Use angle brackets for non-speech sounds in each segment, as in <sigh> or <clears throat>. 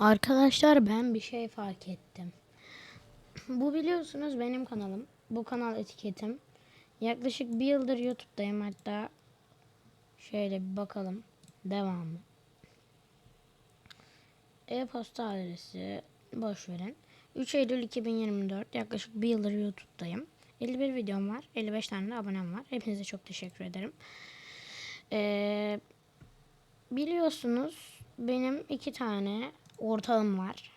Arkadaşlar ben bir şey fark ettim. Bu biliyorsunuz benim kanalım. Bu kanal etiketim. Yaklaşık bir yıldır YouTube'dayım hatta. Şöyle bir bakalım. Devamı. E-posta adresi boş verin. 3 Eylül 2024 yaklaşık bir yıldır YouTube'dayım. 51 videom var. 55 tane de abonem var. Hepinize çok teşekkür ederim. Ee, biliyorsunuz benim iki tane ortağım var.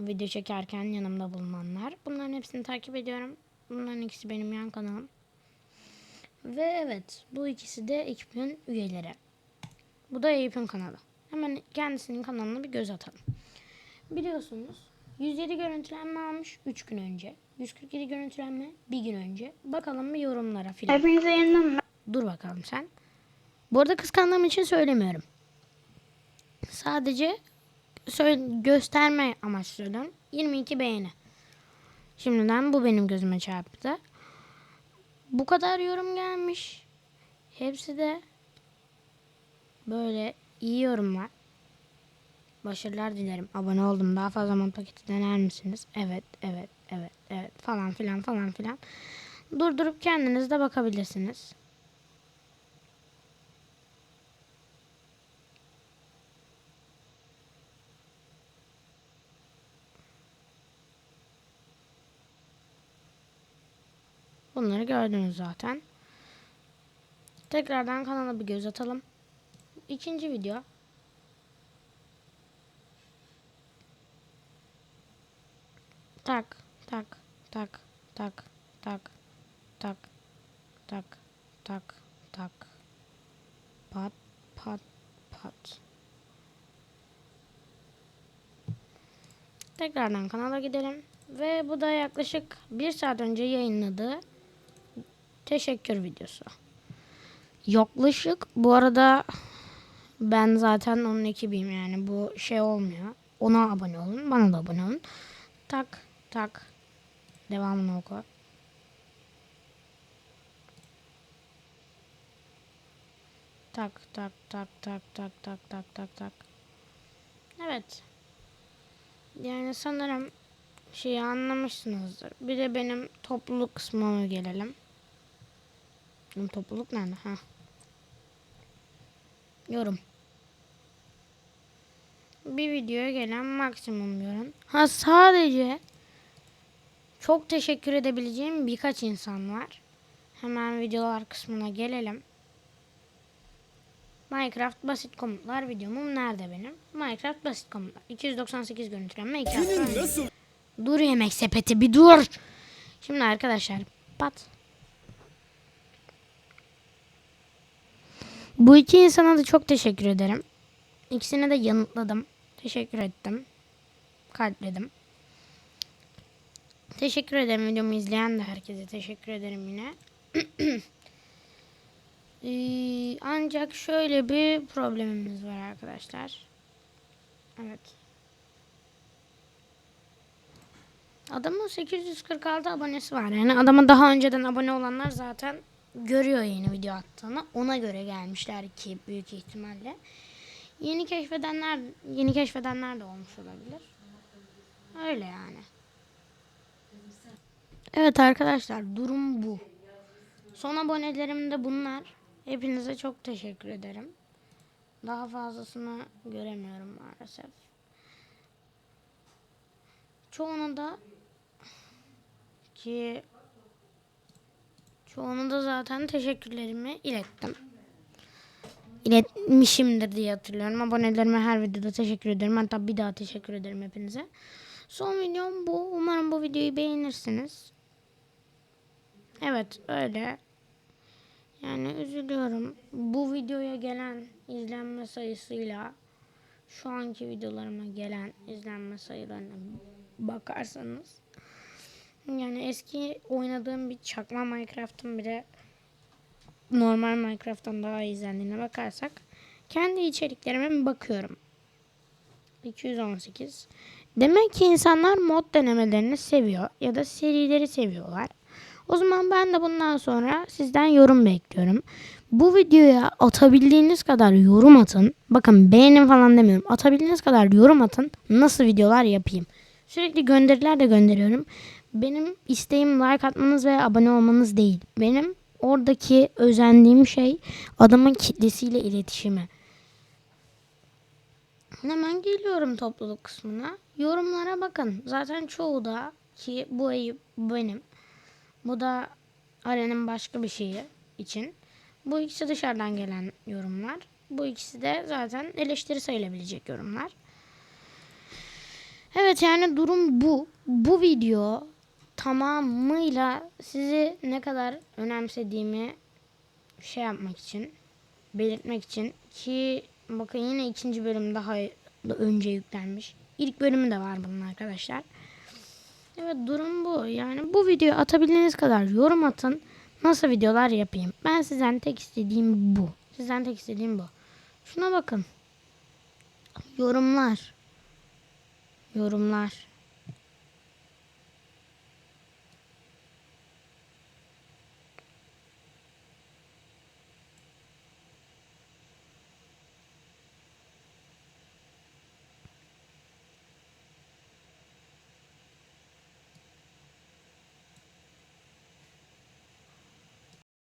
Video çekerken yanımda bulunanlar. Bunların hepsini takip ediyorum. Bunların ikisi benim yan kanalım. Ve evet bu ikisi de ekibin üyeleri. Bu da Eyüp'ün kanalı. Hemen kendisinin kanalına bir göz atalım. Biliyorsunuz 107 görüntülenme almış 3 gün önce. 147 görüntülenme bir gün önce. Bakalım bir yorumlara filan. Dur bakalım sen. Bu arada kıskandığım için söylemiyorum. Sadece gösterme amaçlı söylüyorum. 22 beğeni. Şimdiden bu benim gözüme çarptı. Bu kadar yorum gelmiş. Hepsi de böyle iyi yorumlar. Başarılar dilerim. Abone oldum. Daha fazla mod paketi dener misiniz? Evet, evet, evet, evet falan filan falan filan. Durdurup kendiniz de bakabilirsiniz. Bunları gördünüz zaten. Tekrardan kanala bir göz atalım. İkinci video. Tak, tak, tak, tak, tak, tak, tak, tak, tak. Pat, pat, pat. Tekrardan kanala gidelim. Ve bu da yaklaşık bir saat önce yayınladığı teşekkür videosu. Yaklaşık bu arada ben zaten onun ekibiyim yani bu şey olmuyor. Ona abone olun, bana da abone olun. Tak tak. Devamını oku. Tak tak tak tak tak tak tak tak tak. Evet. Yani sanırım şeyi anlamışsınızdır. Bir de benim topluluk kısmına gelelim. Benim topluluk nerede? Ha. Yorum. Bir videoya gelen maksimum yorum. Ha sadece çok teşekkür edebileceğim birkaç insan var. Hemen videolar kısmına gelelim. Minecraft basit komutlar videomum nerede benim? Minecraft basit komutlar. 298 görüntülenme 2 hafta önce. Nasıl? Dur yemek sepeti bir dur. Şimdi arkadaşlar pat. Bu iki insana da çok teşekkür ederim. İkisine de yanıtladım. Teşekkür ettim. Kalpledim. Teşekkür ederim videomu izleyen de herkese teşekkür ederim yine. <clears throat> Ee, ancak şöyle bir problemimiz var arkadaşlar. Evet. Adamın 846 abonesi var. Yani adama daha önceden abone olanlar zaten görüyor yeni video attığını. Ona göre gelmişler ki büyük ihtimalle. Yeni keşfedenler yeni keşfedenler de olmuş olabilir. Öyle yani. Evet arkadaşlar durum bu. Son abonelerim de bunlar. Hepinize çok teşekkür ederim. Daha fazlasını göremiyorum maalesef. Çoğuna da ki çoğuna da zaten teşekkürlerimi ilettim. İletmişimdir diye hatırlıyorum. Abonelerime her videoda teşekkür ederim. Hatta bir daha teşekkür ederim hepinize. Son videom bu. Umarım bu videoyu beğenirsiniz. Evet öyle. Yani üzülüyorum. Bu videoya gelen izlenme sayısıyla şu anki videolarıma gelen izlenme sayılarına bakarsanız yani eski oynadığım bir çakma Minecraft'ın bile normal Minecraft'tan daha iyi izlendiğine bakarsak kendi içeriklerime bakıyorum. 218. Demek ki insanlar mod denemelerini seviyor ya da serileri seviyorlar. O zaman ben de bundan sonra sizden yorum bekliyorum. Bu videoya atabildiğiniz kadar yorum atın. Bakın beğenin falan demiyorum. Atabildiğiniz kadar yorum atın. Nasıl videolar yapayım. Sürekli gönderiler de gönderiyorum. Benim isteğim like atmanız ve abone olmanız değil. Benim oradaki özendiğim şey adamın kitlesiyle iletişimi. Hemen geliyorum topluluk kısmına. Yorumlara bakın. Zaten çoğu da ki bu Eyüp benim. Bu da Aren'in başka bir şeyi için. Bu ikisi dışarıdan gelen yorumlar. Bu ikisi de zaten eleştiri sayılabilecek yorumlar. Evet yani durum bu. Bu video tamamıyla sizi ne kadar önemsediğimi şey yapmak için, belirtmek için ki bakın yine ikinci bölüm daha da önce yüklenmiş. İlk bölümü de var bunun arkadaşlar. Evet durum bu. Yani bu videoyu atabildiğiniz kadar yorum atın. Nasıl videolar yapayım? Ben sizden tek istediğim bu. Sizden tek istediğim bu. Şuna bakın. Yorumlar. Yorumlar.